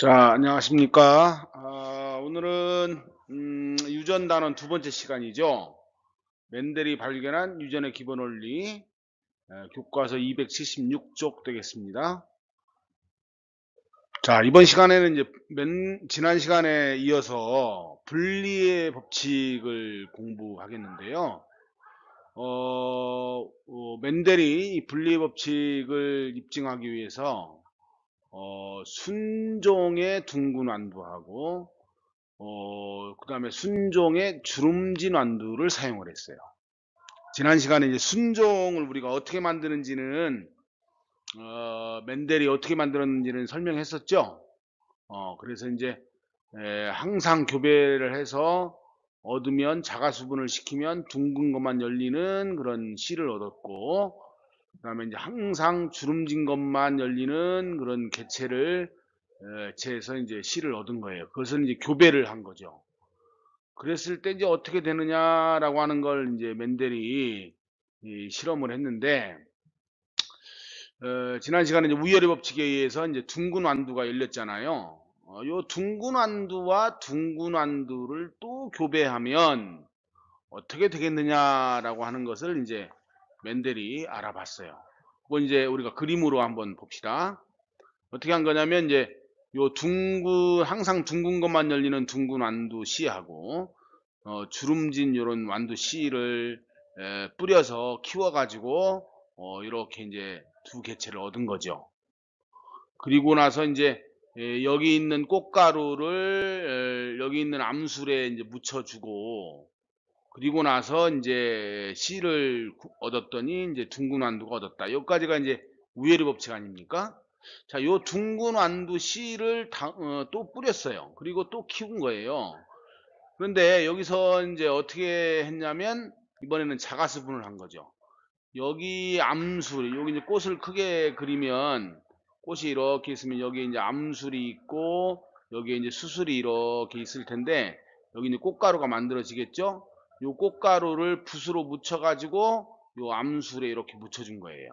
자, 안녕하십니까. 아, 오늘은 음, 유전 단원 두 번째 시간이죠. 맨델이 발견한 유전의 기본 원리 에, 교과서 276쪽 되겠습니다. 자, 이번 시간에는 이제 맨, 지난 시간에 이어서 분리의 법칙을 공부하겠는데요. 어, 어, 맨델이 이 분리의 법칙을 입증하기 위해서 어, 순종의 둥근 완두하고 어, 그 다음에 순종의 주름진 완두를 사용을 했어요. 지난 시간에 이제 순종을 우리가 어떻게 만드는지는 어, 맨델이 어떻게 만들었는지는 설명했었죠. 어, 그래서 이제 에, 항상 교배를 해서 얻으면 자가수분을 시키면 둥근 것만 열리는 그런 실을 얻었고 그 다음에 이제 항상 주름진 것만 열리는 그런 개체를 제해서 이제 실을 얻은 거예요. 그것은 이제 교배를 한 거죠. 그랬을 때 이제 어떻게 되느냐라고 하는 걸 이제 맨델이 실험을 했는데 어, 지난 시간에 이제 우열의 법칙에 의해서 이제 둥근 완두가 열렸잖아요. 어, 요 둥근 완두와 둥근 완두를 또 교배하면 어떻게 되겠느냐라고 하는 것을 이제 맨델이 알아봤어요. 그건 이제 우리가 그림으로 한번 봅시다. 어떻게 한 거냐면 이제 요 둥근 항상 둥근 것만 열리는 둥근 완두 씨하고 어, 주름진 요런 완두 씨를 에, 뿌려서 키워 가지고 어, 이렇게 이제 두 개체를 얻은 거죠. 그리고 나서 이제 에, 여기 있는 꽃가루를 에, 여기 있는 암술에 이제 묻혀주고 그리고 나서 이제 씨를 얻었더니 이제 둥근 완두가 얻었다. 여기까지가 이제 우열의 법칙 아닙니까? 자, 요 둥근 완두 씨를 다, 어, 또 뿌렸어요. 그리고 또 키운 거예요. 그런데 여기서 이제 어떻게 했냐면 이번에는 자가수분을 한 거죠. 여기 암술, 여기 이제 꽃을 크게 그리면 꽃이 이렇게 있으면 여기 이제 암술이 있고 여기 이제 수술이 이렇게 있을 텐데 여기 이제 꽃가루가 만들어지겠죠? 요 꽃가루를 붓으로 묻혀가지고 요 암술에 이렇게 묻혀준 거예요.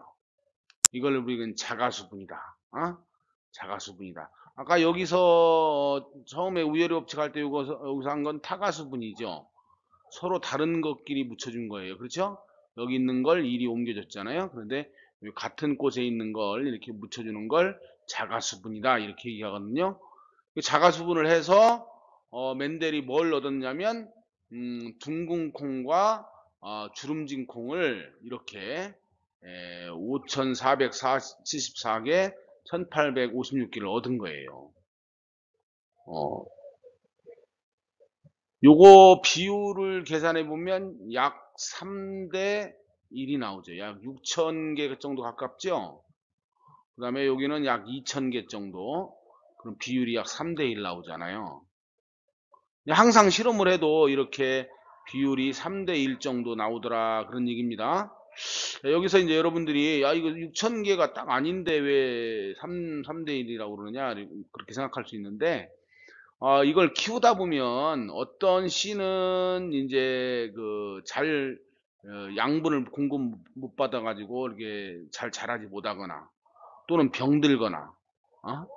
이걸 우리는 자가수분이다. 어? 자가수분이다. 아까 여기서 처음에 우열의 법칙 할 때 여기서, 한 건 타가수분이죠. 서로 다른 것끼리 묻혀준 거예요. 그렇죠? 여기 있는 걸 이리 옮겨줬잖아요. 그런데 같은 곳에 있는 걸 이렇게 묻혀주는 걸 자가수분이다. 이렇게 얘기하거든요. 그 자가수분을 해서 어, 맨델이 뭘 얻었냐면 음, 둥근 콩과 어, 주름진 콩을 이렇게 5,474개 1,856개를 얻은 거예요. 어, 요거 비율을 계산해 보면 약 3대 1이 나오죠. 약 6,000개 정도 가깝죠. 그 다음에 여기는 약 2,000개 정도. 그럼 비율이 약 3대 1 나오잖아요. 항상 실험을 해도 이렇게 비율이 3대 1 정도 나오더라 그런 얘기입니다. 여기서 이제 여러분들이 야 이거 6,000개가 딱 아닌데 왜 3, 3대 1이라고 그러냐 그렇게 생각할 수 있는데 어, 이걸 키우다 보면 어떤 씨는 이제 그잘 어, 양분을 공급 못 받아 가지고 이렇게 잘 자라지 못하거나 또는 병들거나 어?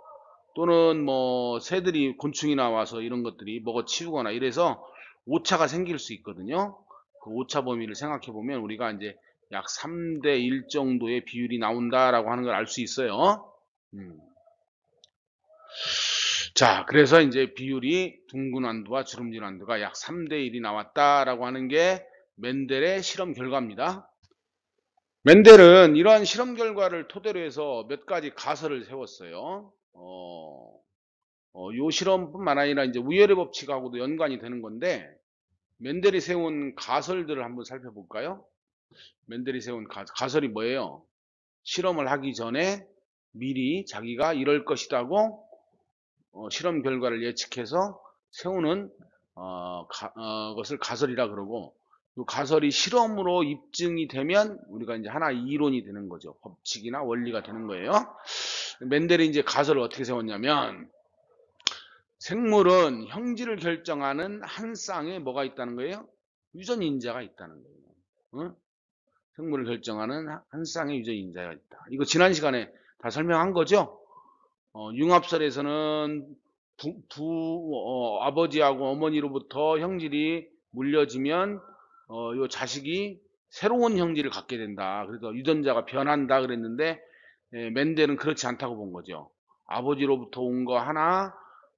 또는 뭐 새들이 곤충이 나와서 이런 것들이 먹어 치우거나 이래서 오차가 생길 수 있거든요. 그 오차 범위를 생각해 보면 우리가 이제 약 3대 1 정도의 비율이 나온다라고 하는 걸 알 수 있어요. 음. 자, 그래서 이제 비율이 둥근 완두와 주름진 완두가 약 3대 1이 나왔다라고 하는 게 맨델의 실험 결과입니다. 맨델은 이러한 실험 결과를 토대로 해서 몇 가지 가설을 세웠어요. 어, 어, 요 실험뿐만 아니라 이제 우열의 법칙하고도 연관이 되는 건데 맨델이 세운 가설들을 한번 살펴볼까요? 맨델이 세운 가, 가설이 뭐예요? 실험을 하기 전에 미리 자기가 이럴 것이라고 어, 실험 결과를 예측해서 세우는 어, 가, 어, 것을 가설이라 그러고 그 가설이 실험으로 입증이 되면 우리가 이제 하나 이론이 되는 거죠. 법칙이나 원리가 되는 거예요. 맨델이 이제 가설을 어떻게 세웠냐면 생물은 형질을 결정하는 한 쌍에 뭐가 있다는 거예요? 유전 인자가 있다는 거예요. 응? 생물을 결정하는 한 쌍의 유전 인자가 있다. 이거 지난 시간에 다 설명한 거죠? 어, 융합설에서는 부, 부- 어, 아버지하고 어머니로부터 형질이 물려지면 어, 요 자식이 새로운 형질을 갖게 된다. 그래서 유전자가 변한다 그랬는데 예, 맨델은 그렇지 않다고 본 거죠. 아버지로부터 온 거 하나,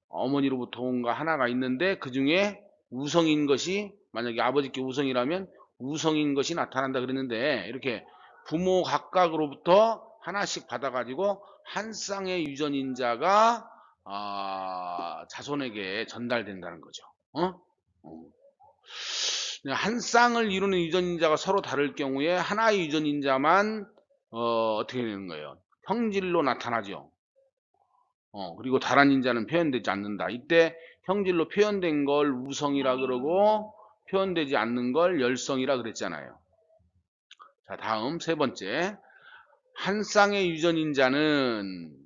어머니로부터 온 거 하나가 있는데 그 중에 우성인 것이 만약에 아버지께 우성이라면 우성인 것이 나타난다 그랬는데 이렇게 부모 각각으로부터 하나씩 받아가지고 한 쌍의 유전인자가 아, 자손에게 전달된다는 거죠. 어? 어. 한 쌍을 이루는 유전인자가 서로 다를 경우에 하나의 유전인자만 어, 어떻게 되는 거예요? 형질로 나타나죠. 어, 그리고 다른 인자는 표현되지 않는다. 이때 형질로 표현된 걸 우성이라 그러고 표현되지 않는 걸 열성이라 그랬잖아요. 자, 다음 세 번째. 한 쌍의 유전인자는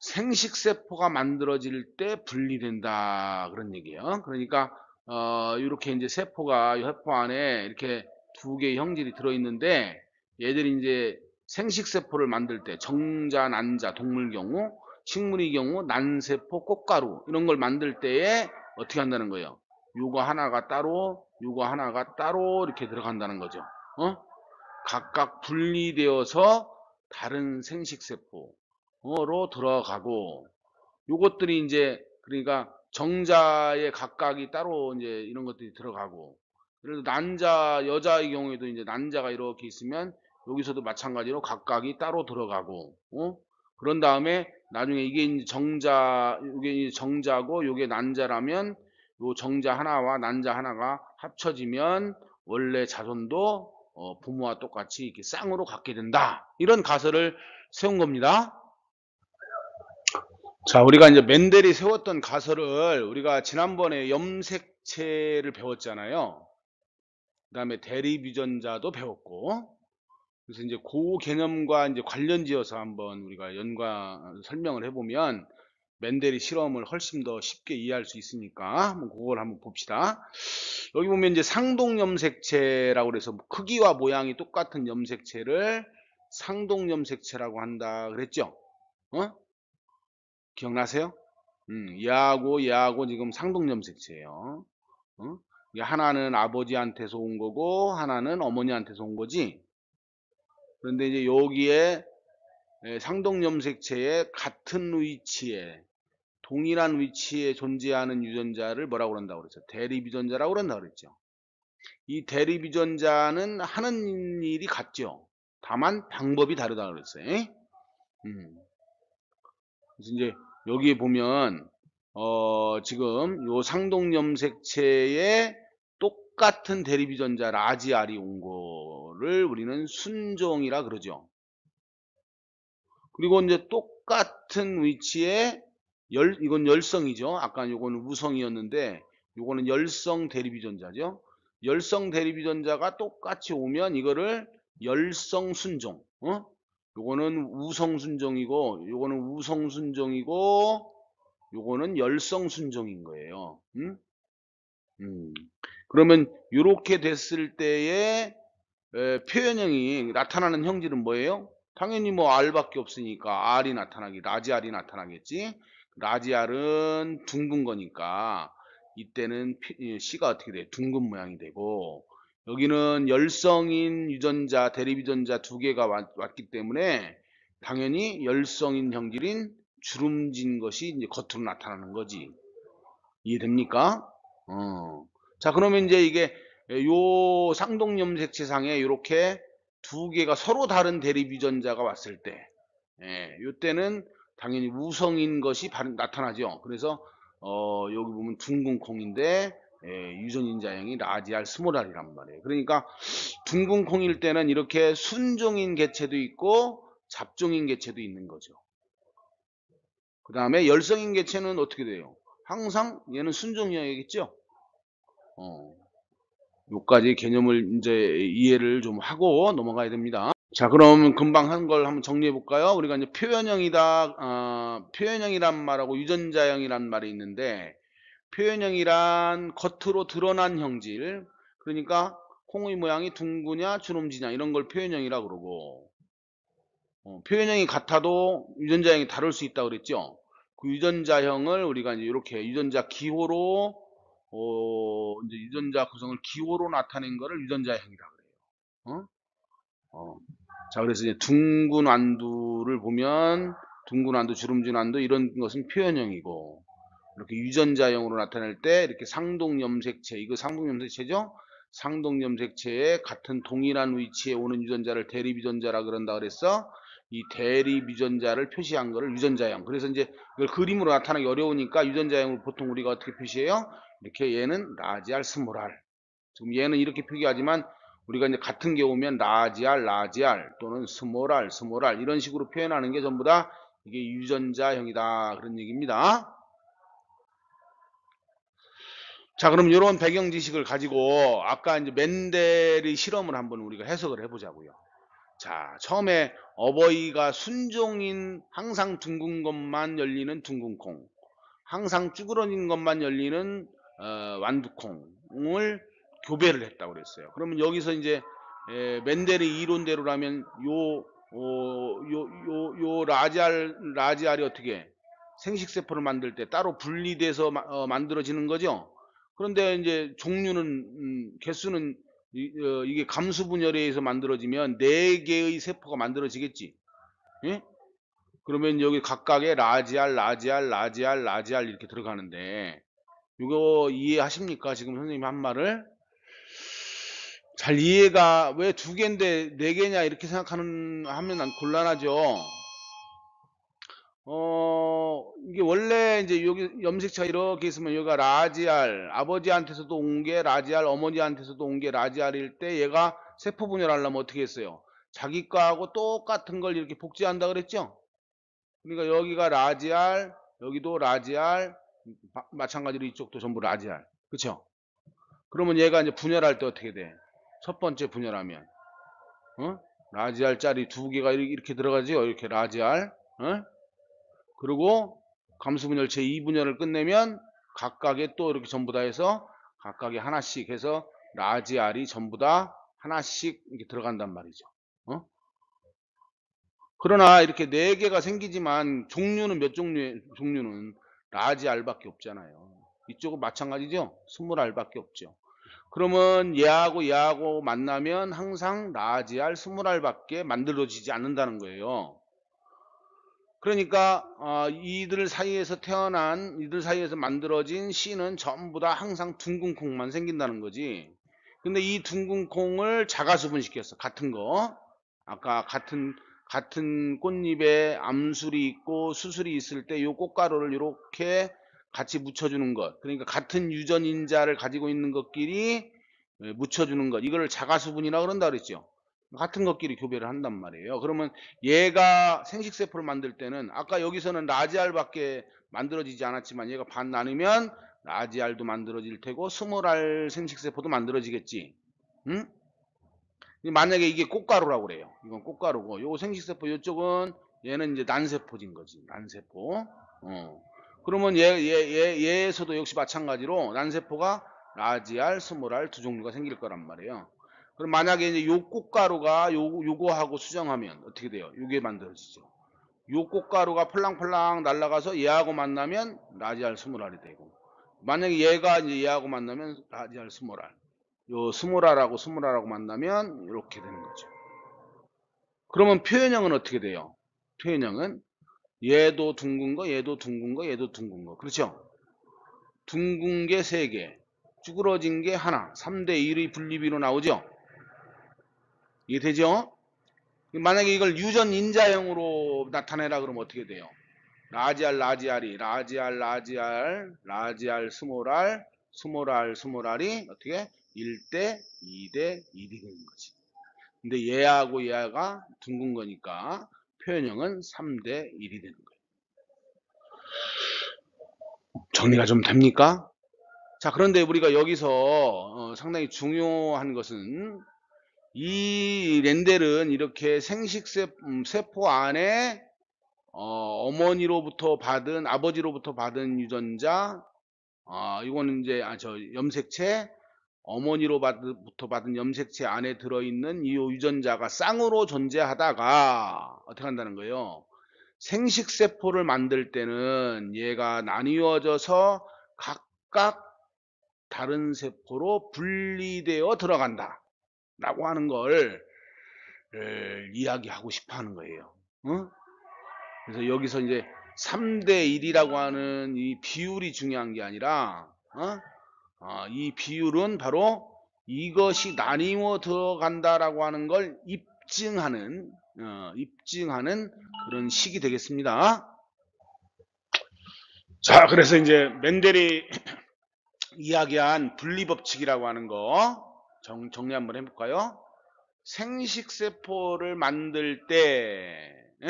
생식세포가 만들어질 때 분리된다. 그런 얘기예요. 그러니까, 어, 이렇게 이제 세포가, 이 세포 안에 이렇게 두 개의 형질이 들어있는데, 얘들이 이제 생식세포를 만들 때, 정자, 난자, 동물 경우, 식물의 경우, 난세포, 꽃가루, 이런 걸 만들 때에 어떻게 한다는 거예요? 요거 하나가 따로, 요거 하나가 따로 이렇게 들어간다는 거죠. 어? 각각 분리되어서 다른 생식세포로 들어가고 요것들이 이제 그러니까 정자에 각각이 따로 이제 이런 것들이 들어가고 그래도 난자 여자의 경우에도 이제 난자가 이렇게 있으면 여기서도 마찬가지로 각각이 따로 들어가고 어? 그런 다음에 나중에 이게 정자 이게 정자고 요게 난자라면 요 정자 하나와 난자 하나가 합쳐지면 원래 자손도 어, 부모와 똑같이 이렇게 쌍으로 갖게 된다. 이런 가설을 세운 겁니다. 자, 우리가 이제 멘델이 세웠던 가설을 우리가 지난번에 염색체를 배웠잖아요. 그 다음에 대립유전자도 배웠고, 그래서 이제 그 개념과 이제 관련지어서 한번 우리가 연관 설명을 해보면 멘델이 실험을 훨씬 더 쉽게 이해할 수 있으니까 한번 그걸 한번 봅시다. 여기 보면 이제 상동 염색체라고 그래서 크기와 모양이 똑같은 염색체를 상동 염색체라고 한다 그랬죠? 어? 기억나세요? 음, 얘하고 얘하고 지금 상동 염색체예요. 어? 하나는 아버지한테서 온 거고 하나는 어머니한테서 온 거지. 그런데 이제 여기에 예, 상동 염색체의 같은 위치에 동일한 위치에 존재하는 유전자를 뭐라고 그런다고 그랬죠? 대립 유전자라고 그런다고 그랬죠. 이 대립 유전자는 하는 일이 같죠. 다만 방법이 다르다고 그랬어요. 음. 그래서 이제 여기에 보면 어 지금 요 상동 염색체에 똑같은 대립 유전자 라지알이 온 거 를 우리는 순종이라 그러죠. 그리고 이제 똑같은 위치에 열, 이건 열성이죠. 아까 요거는 우성이었는데 요거는 열성 대립유전자죠. 열성 대립유전자가 똑같이 오면 이거를 열성 순종. 어? 요거는 우성 순종이고 요거는 우성 순종이고 요거는 열성 순종인 거예요. 음? 음. 그러면 이렇게 됐을 때에 에, 표현형이 나타나는 형질은 뭐예요? 당연히 뭐 R밖에 없으니까 R이 나타나기, 라지 R이 나타나겠지. 라지알은 둥근 거니까 이때는 C가 어떻게 돼? 둥근 모양이 되고 여기는 열성인 유전자, 대립 유전자 두 개가 왔, 기 때문에 당연히 열성인 형질인 주름진 것이 이제 겉으로 나타나는 거지. 이해됩니까? 어. 자, 그러면 이제 이게 요 상동 염색체상에 이렇게 두 개가 서로 다른 대립 유전자가 왔을 때, 예, 요때는 당연히 우성인 것이 나타나죠. 그래서 어, 여기 보면 둥근 콩인데 예, 유전인자형이 라지알 스몰알이란 말이에요. 그러니까 둥근 콩일 때는 이렇게 순종인 개체도 있고 잡종인 개체도 있는 거죠. 그 다음에 열성인 개체는 어떻게 돼요? 항상 얘는 순종이어야겠죠? 어, 요까지 개념을 이제 이해를 좀 하고 넘어가야 됩니다. 자, 그럼 금방 한 걸 한번 정리해 볼까요? 우리가 이제 표현형이다, 어, 표현형이란 말하고 유전자형이란 말이 있는데, 표현형이란 겉으로 드러난 형질, 그러니까 콩의 모양이 둥그냐, 주름지냐, 이런 걸 표현형이라 그러고, 어, 표현형이 같아도 유전자형이 다를 수 있다고 그랬죠. 그 유전자형을 우리가 이제 이렇게 유전자 기호로 어, 이제 유전자 구성을 기호로 나타낸 거를 유전자형이라 그래요. 어? 어. 자, 그래서 이제 둥근 완두를 보면 둥근 완두, 주름진 완두 이런 것은 표현형이고 이렇게 유전자형으로 나타낼 때 이렇게 상동염색체 이거 상동염색체죠? 상동염색체에 같은 동일한 위치에 오는 유전자를 대립유전자라 그런다 그랬어. 이 대립유전자를 표시한 거를 유전자형. 그래서 이제 이걸 그림으로 나타나기 어려우니까 유전자형을 보통 우리가 어떻게 표시해요? 이렇게 얘는 라지알, 스몰알. 지금 얘는 이렇게 표기하지만 우리가 이제 같은 게 오면 라지알, 라지알 또는 스몰알, 스몰알 이런 식으로 표현하는 게 전부 다 이게 유전자형이다 그런 얘기입니다. 자, 그럼 이런 배경 지식을 가지고 아까 이제 멘델의 실험을 한번 우리가 해석을 해보자고요. 자, 처음에 어버이가 순종인 항상 둥근 것만 열리는 둥근 콩, 항상 쭈그러진 것만 열리는 어, 완두콩을 교배를 했다고 그랬어요. 그러면 여기서 이제 에, 멘델의 이론대로라면 요, 어, 요, 요, 요 라지알, 라지알이 어떻게 생식세포를 만들 때 따로 분리돼서 마, 어, 만들어지는 거죠. 그런데 이제 종류는 음, 개수는 이, 어, 이게 감수 분열에 의해서 만들어지면 네 개의 세포가 만들어지겠지. 예? 그러면 여기 각각의 라지알, 라지알, 라지알, 라지알 이렇게 들어가는데 이거 이해하십니까? 지금 선생님이 한 말을 잘 이해가 왜 두 개인데 네 개냐 이렇게 생각하는 하면 난 곤란하죠. 어, 이게 원래 이제 여기 염색차 이렇게 있으면 여기가 라지알, 아버지한테서도 온 게 라지알, 어머니한테서도 온 게 라지알일 때 얘가 세포 분열하려면 어떻게 했어요? 자기 거하고 똑같은 걸 이렇게 복제한다 그랬죠? 그러니까 여기가 라지알, 여기도 라지알, 마, 마찬가지로 이쪽도 전부 라지알. 그쵸? 그러면 얘가 이제 분열할 때 어떻게 돼? 첫 번째 분열하면, 어? 라지알 짜리 두 개가 이렇게 들어가죠? 이렇게 라지알, 어? 그리고 감수분열체 2분열을 끝내면 각각의 또 이렇게 전부 다 해서 각각의 하나씩 해서 라지 알이 전부 다 하나씩 이렇게 들어간단 말이죠. 어? 그러나 이렇게 네 개가 생기지만 종류는 몇 종류의 종류는 라지 알밖에 없잖아요. 이쪽은 마찬가지죠. 스물 알밖에 없죠. 그러면 얘하고 얘하고 만나면 항상 라지 알, 스물 알밖에 만들어지지 않는다는 거예요. 그러니까 어, 이들 사이에서 태어난 이들 사이에서 만들어진 씨는 전부 다 항상 둥근 콩만 생긴다는 거지. 근데 이 둥근 콩을 자가수분 시켰어. 같은 거. 아까 같은 같은 꽃잎에 암술이 있고 수술이 있을 때 이 꽃가루를 이렇게 같이 묻혀주는 것. 그러니까 같은 유전인자를 가지고 있는 것끼리 예, 묻혀주는 것. 이거를 자가수분이라 그런다 그랬죠. 같은 것끼리 교배를 한단 말이에요. 그러면 얘가 생식세포를 만들 때는 아까 여기서는 라지알 밖에 만들어지지 않았지만 얘가 반 나누면 라지알도 만들어질 테고 스몰알 생식세포도 만들어지겠지. 응? 만약에 이게 꽃가루라고 그래요. 이건 꽃가루고 요 생식세포 이쪽은 얘는 이제 난세포진 거지. 난세포. 어. 그러면 얘, 얘, 얘, 얘에서도 역시 마찬가지로 난세포가 라지알, 스몰알 두 종류가 생길 거란 말이에요. 그럼 만약에 이제 요 꽃가루가 요, 요거하고 수정하면 어떻게 돼요? 요게 만들어지죠. 요 꽃가루가 펄랑펄랑 날아가서 얘하고 만나면 라지알 스몰알이 되고 만약에 얘가 이제 얘하고 만나면 라지알 스몰알 요 스몰알하고 스몰알하고 만나면 이렇게 되는 거죠. 그러면 표현형은 어떻게 돼요? 표현형은 얘도 둥근 거, 얘도 둥근 거, 얘도 둥근 거. 그렇죠? 둥근 게 3개, 쭈그러진 게 하나, 3대 1의 분리비로 나오죠? 이해되죠? 만약에 이걸 유전 인자형으로 나타내라 그러면 어떻게 돼요? 라지알 라지알이 라지알 라지알 라지알 스몰알 스몰알 스몰알이 어떻게 1대 2대 1이 되는 거지. 근데 얘하고 얘가 둥근 거니까 표현형은 3대 1이 되는 거예요. 정리가 좀 됩니까? 자 그런데 우리가 여기서 어, 상당히 중요한 것은 이 렌델은 이렇게 생식 세포 안에 어, 머니로부터 받은 아버지로부터 받은 유전자 어, 이거는 이제 아, 저 염색체 어머니로부터 받은 염색체 안에 들어있는 이 유전자가 쌍으로 존재하다가 어떻게 한다는 거예요? 생식세포를 만들 때는 얘가 나뉘어져서 각각 다른 세포로 분리되어 들어간다. 라고 하는 걸 에, 이야기하고 싶어 하는 거예요. 어? 그래서 여기서 이제 3대 1이라고 하는 이 비율이 중요한 게 아니라 어? 어, 이 비율은 바로 이것이 나뉘어 들어간다라고 하는 걸 입증하는 어, 입증하는 그런 식이 되겠습니다. 자, 그래서 이제 멘델이 이야기한 분리법칙이라고 하는 거 정, 정리 한번 해볼까요? 생식세포를 만들 때, 예?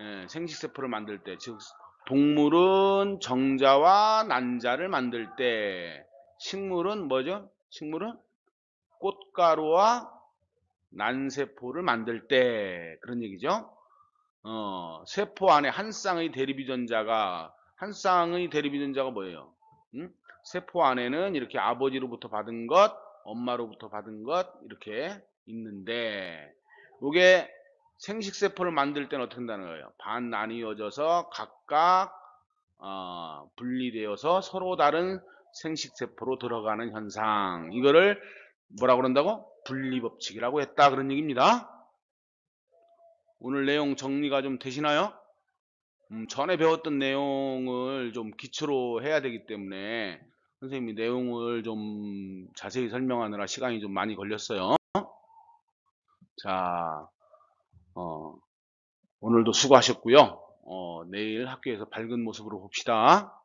예, 생식세포를 만들 때, 즉 동물은 정자와 난자를 만들 때, 식물은 뭐죠? 식물은 꽃가루와 난세포를 만들 때 그런 얘기죠. 어, 세포 안에 한 쌍의 대립 유전자가 한 쌍의 대립 유전자가 뭐예요? 응? 세포 안에는 이렇게 아버지로부터 받은 것, 엄마로부터 받은 것 이렇게 있는데 이게 생식세포를 만들 때는 어떻게 한다는 거예요? 반 나뉘어져서 각각 어, 분리되어서 서로 다른 생식세포로 들어가는 현상 이거를 뭐라고 그런다고? 분리법칙이라고 했다 그런 얘기입니다. 오늘 내용 정리가 좀 되시나요? 음, 전에 배웠던 내용을 좀 기초로 해야 되기 때문에 선생님이 내용을 좀 자세히 설명하느라 시간이 좀 많이 걸렸어요. 자, 어, 오늘도 수고하셨고요. 어, 내일 학교에서 밝은 모습으로 봅시다.